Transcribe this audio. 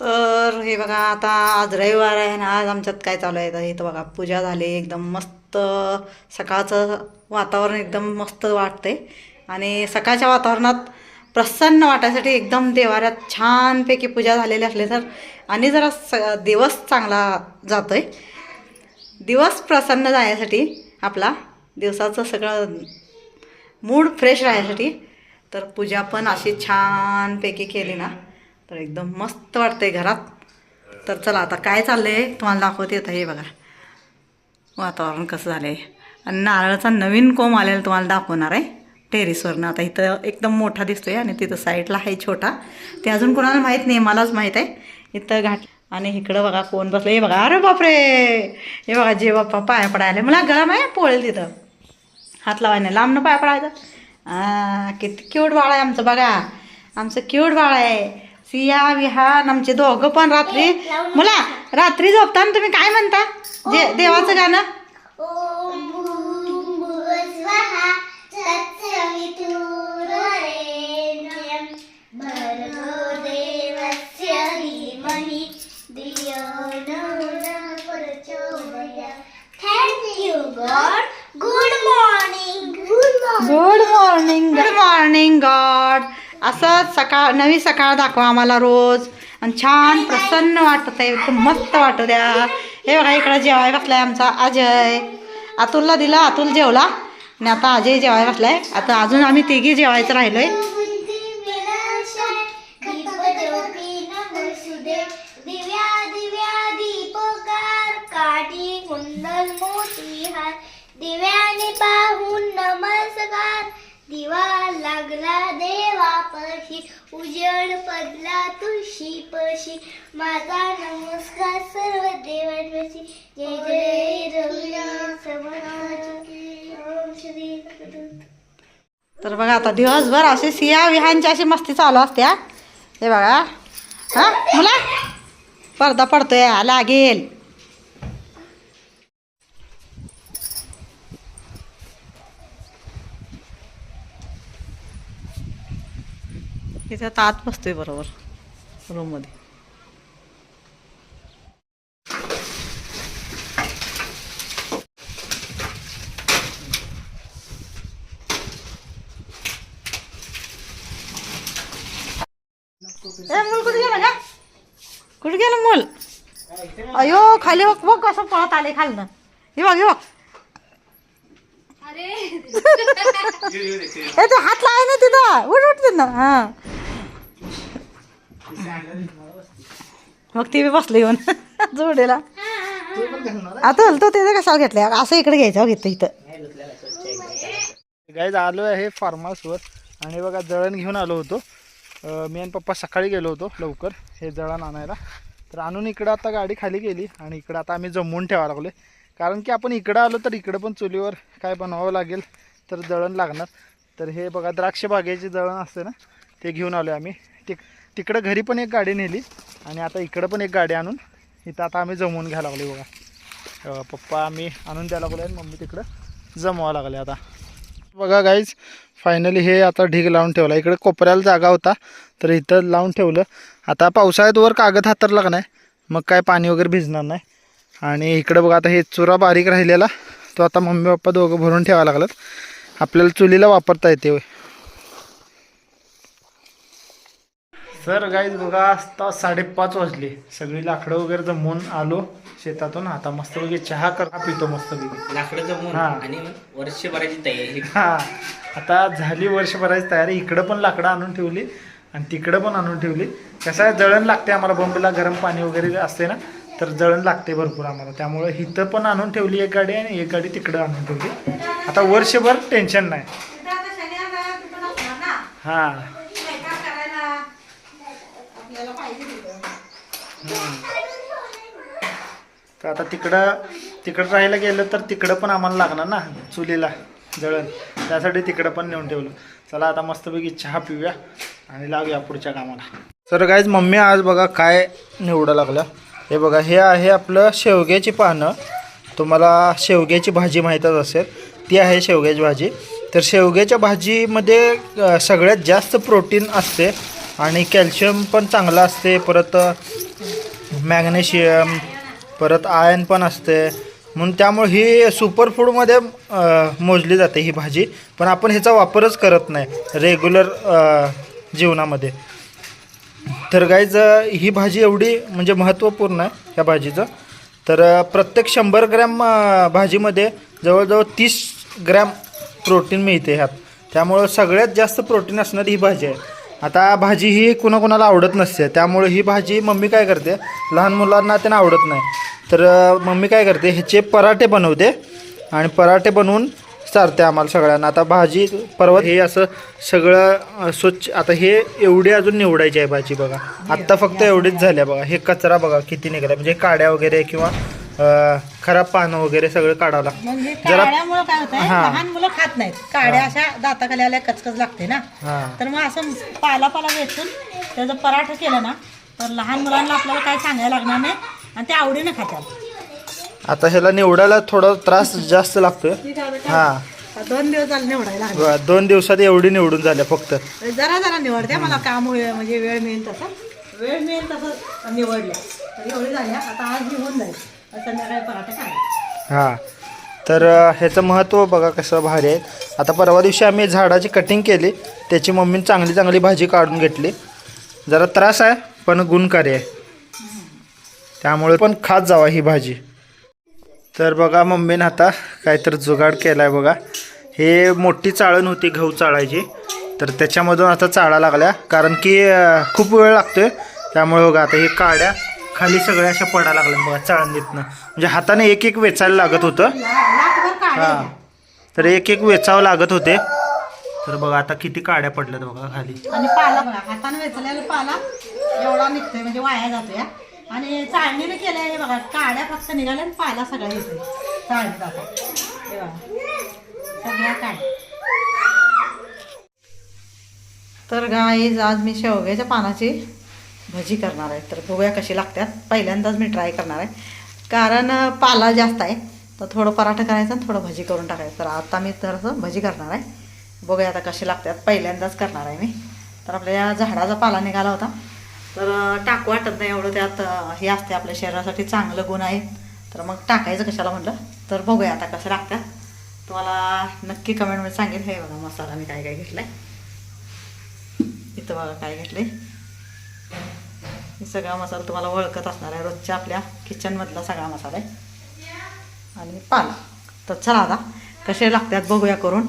तर हे बघा आता आज रविवार आहे ना आज आमच्यात काय चालू आहे? तर इथं बघा पूजा झाली एकदम मस्त सकाळचं वातावरण एकदम मस्त वाटते आणि सकाळच्या वातावरणात प्रसन्न वाटायसाठी एकदम देवाऱ्यात छानपैकी पूजा झालेली असली तर आणि जरा स दिवस चांगला जातोय. दिवस प्रसन्न जाण्यासाठी आपला दिवसाचं सगळं मूड फ्रेश राहण्यासाठी तर पूजा पण अशी छानपैकी केली ना. तर एकदम मस्त वाटतंय घरात. तर चला आता काय चाललंय तुम्हाला दाखवते येतं हे बघा. वातावरण कसं झालं आहे आणि नारळाचा नवीन कोंब आलेला तुम्हाला दाखवणार आहे. टेरिसवरनं आता इथं एकदम मोठा दिसतोय आणि तिथं साईडला आहे छोटा. ते अजून कोणाला माहीत नाही मलाच माहीत आहे. इथं घाट आणि इकडं बघा कोण बसलं. हे बघा अरे बापरे! हे बघा जे बाप्पा पाया पडायला. मला गरम आहे पोळेल तिथं. हात लावायला लांबनं पाया पडायचं. आ, किती क्यूट बाळ आहे आमचं. बघा आमचं क्यूट बाळ आहे. सिया विहान आमचे दोघं पण रात्री. मुला रात्री झोपताना तुम्ही? काय म्हणता? जे देवाचं गाणं भर्गो देवस्य धीमहि धियो यो नः प्रचोदयात् thank you God good morning good good morning good morning God असं सकाळ नवी सकाळ दाखवा आम्हाला रोज. आणि छान प्रसन्न वाटत आहे. एकदम मस्त वाटू द्या. हे बघा इकडं जेवाय बसलाय आमचा अजय. अतुलला दिला अतुल जेवला. आणि आता अजय जेवाय बसलाय. आता अजून आम्ही तिघी जेवायचं राहिलोय. उजळ पडला तुळशी पशी माझा नमस्कार सर्व देवांशी जय जय रघुनाथ तर बघा आता दिवसभर असे सिया विहानची अशी मस्ती चालू असते हे. बघा हा. मुला पडदा पडतोय लागेल. इथे आता आत बसतोय बरोबर रूममध्ये. ए मूल कुठे गेलं का कुठे गेलं मूल? अयो खाली बघ बघ कसं पळत आले खालनं. हे बघ हे बघ. ए तू हात लावाय ना तिथं. उठ उठ तिथं हा. मग ती बी बसली येऊन. जोडीला. आता हलतो ते कशाला घेतलं असं इकडे घ्यायचं हो, घेतं इथं. गाईज आलो आहे फार्म हाऊसवर आणि बघा जळण घेऊन आलो होतो. मी आणि पप्पा सकाळी गेलो होतो लवकर हे जळण आणायला. तर आणून इकडं आता गाडी खाली गेली आणि इकडं आता आम्ही जमवून ठेवायला लागलो कारण की आपण इकडं आलो तर इकडं पण चुलीवर काय बनवावं लागेल तर जळण लागणार. तर हे बघा द्राक्ष बागेची जळण असते ना ते घेऊन आलो आम्ही. ते तिकडं घरी पण एक गाडी नेली आणि आता इकडं पण एक गाडी आणून इथं आता आम्ही जमवून घ्यायला लागलो बघा. पप्पा आम्ही आणून द्यायला लागलो आणि मम्मी तिकडं जमवावं लागले आता. बघा गाईज फायनली हे आता ढीग लावून ठेवला. इकडे कोपऱ्याला जागा होता तर इथं लावून ठेवलं. आता पावसाळ्यात वर कागद हातरला का नाही? मग काय पाणी वगैरे भिजणार नाही. आणि इकडं बघा आता हे चुरा बारीक राहिलेला तो आता मम्मी पप्पा दोघं भरून ठेवायला लागलात. आपल्याला चुलीला वापरता येते सर गाईज बघा आता साडेपाच वाजले. सगळी लाकडं वगैरे जमवून आलो शेतातून. आता मस्तपैकी चहा कर पितो मस्तपैकी लाकडं जमवून हा. आणि वर्षभराची तयारी. हा. आता झाली वर्षभराची तयारी. इकडं पण लाकडं आणून ठेवली आणि तिकडं पण आणून ठेवली. कसं आहे जळण लागते आम्हाला. बंबीला गरम पाणी वगैरे असते ना तर जळण लागते भरपूर आम्हाला. त्यामुळे इथं पण आणून ठेवली एक गाडी आणि एक गाडी तिकडं आणून ठेवली. आता वर्षभर टेन्शन नाही. हा. तर आता तिकडं तिकडं राहायला गेलं तर तिकडं पण आम्हाला लागणार ना चुलीला जळण. त्यासाठी तिकडं पण नेऊन ठेवलं. चला आता मस्तपैकी चहा पिऊया आणि लावूया पुढच्या कामाला. तर काहीच मम्मी आज बघा काय निवडा लागलं. हे बघा हे आहे आपलं शेवग्याची पानं. तुम्हाला शेवग्याची भाजी माहीतच असेल. ती आहे शेवग्याची भाजी. तर शेवग्याच्या भाजीमध्ये सगळ्यात जास्त प्रोटीन असते आणि कॅल्शियम पण चांगलं असते. परत मॅग्नेशियम परत आयन पण असते. म्हणून त्यामुळे ही सुपरफूडमध्ये मोजली जाते ही भाजी. पण आपण ह्याचा वापरच करत नाही. रेग्युलर जीवनामध्ये. तर गाईज ही भाजी एवढी म्हणजे महत्त्वपूर्ण आहे या भाजीचं. तर प्रत्येक शंभर ग्रॅम भाजीमध्ये जवळजवळ तीस ग्रॅम प्रोटीन मिळते ह्यात. त्यामुळं सगळ्यात जास्त प्रोटीन असणारी ही भाजी आहे. आता भाजी ही कुणाकुणाला आवडत नसते त्यामुळे ही भाजी मम्मी काय करते लहान मुलांना त्यांना आवडत नाही. तर मम्मी काय करते ह्याचे पराठे बनवते आणि पराठे बनवून चारते आम्हाला सगळ्यांना. आता भाजी परवा हे असं सगळं स्वच्छ आता हे एवढी अजून निवडायची आहे भाजी बघा. आत्ता फक्त एवढीच झाल्या बघा. हे कचरा बघा किती निघाला म्हणजे काड्या वगैरे किंवा खराब पानं वगैरे सगळं काढावं लागतं. म्हणजे जरा- काय होतंय हा. लहान मुलं खात नाहीत. काड्या अशा दाताखाली आल्या कचकच लागते ना. हां. तर मग असं पाला पाला वेचून त्याचं पराठा केलं ना तर लहान मुलांना आपल्याला काय सांगायला लागणार नाही आणि ते आवडीनं खातात. आता ह्याला निवडायला थोडा त्रास जास्त लागतोय. हां. दोन दिवस झाले निवडायला. दोन दिवसात एवढी निवडून झाल्या फक्त. जरा जरा निवडते मला काम होईल म्हणजे वेळ मिळेल तसं. वेळ मिळेल तसं निवडल्या तर एवढी झाल्या आता आज निवडून जाईल. संध्याकाळी पराठा हां. तर अ, ह्याचं महत्त्व बघा कसं भारी आहे. आता परवा दिवशी आम्ही झाडाची कटिंग केली. त्याची मम्मीने चांगली चांगली भाजी काढून घेतली. जरा त्रास आहे पण गुणकारी आहे. त्यामुळे पण खात जावा ही भाजी. तर बघा मम्मीनं आता काहीतरी जुगाड केला आहे बघा. हे मोठी चाळण होती गहू चाळायची. तर त्याच्यामधून आता चाळा लागल्या. कारण की अ, खूप वेळ लागतोय. त्यामुळे बघा आता हे काड्या खाली सगळ्या अशा पडायला लागल्या बघा चाळणीतनं. म्हणजे हाताने एक एक वेचायला लागत होतं. लाखभर हां. तर एक एक वेचावं लागत होते. तर बघा आता किती काड्या पडल्यात बघा खाली. आणि पाला बघा हाताने वेचलेला पाला एवढा निघतोय म्हणजे वाया जातोय आणि चाळणीने केलंय हे बघा काड्या फक्त निघाल्या आणि पाला सगळा येतोय चाळणीत आता. हे बघा. सगळ्या काड्या. तर गाईज आज मी शेवग्याच्या पानाची भजी करणार आहे. तर बघूया कशी लागतात पहिल्यांदाच मी ट्राय करणार आहे. कारण पाला जास्त आहे. तर थोडं पराठं करायचं आणि थोडं भजी करून टाकायचं. तर आता मी तर भजी करणार आहे. बघूया आता कशी लागतात पहिल्यांदाच करणार आहे मी. तर आपल्या या झाडाचा पाला निघाला होता. तर टाकू वाटत नाही एवढं त्यात हे असते आपल्या शरीरासाठी चांगलं गुण आहे. तर मग टाकायचं कशाला म्हटलं. तर बघूया आता कसं लागतात तुम्हाला नक्की कमेंटमध्ये सांगेल हे बघा मसाला मी काय काय घेतला आहे इथं बघा काय घेतलं आहे हे सगळा मसाला तुम्हाला ओळखत असणार आहे. रोजच्या आपल्या किचनमधला सगळा मसाला आहे. आणि पाला. तर चला आता कसे लागतात बघूया करून.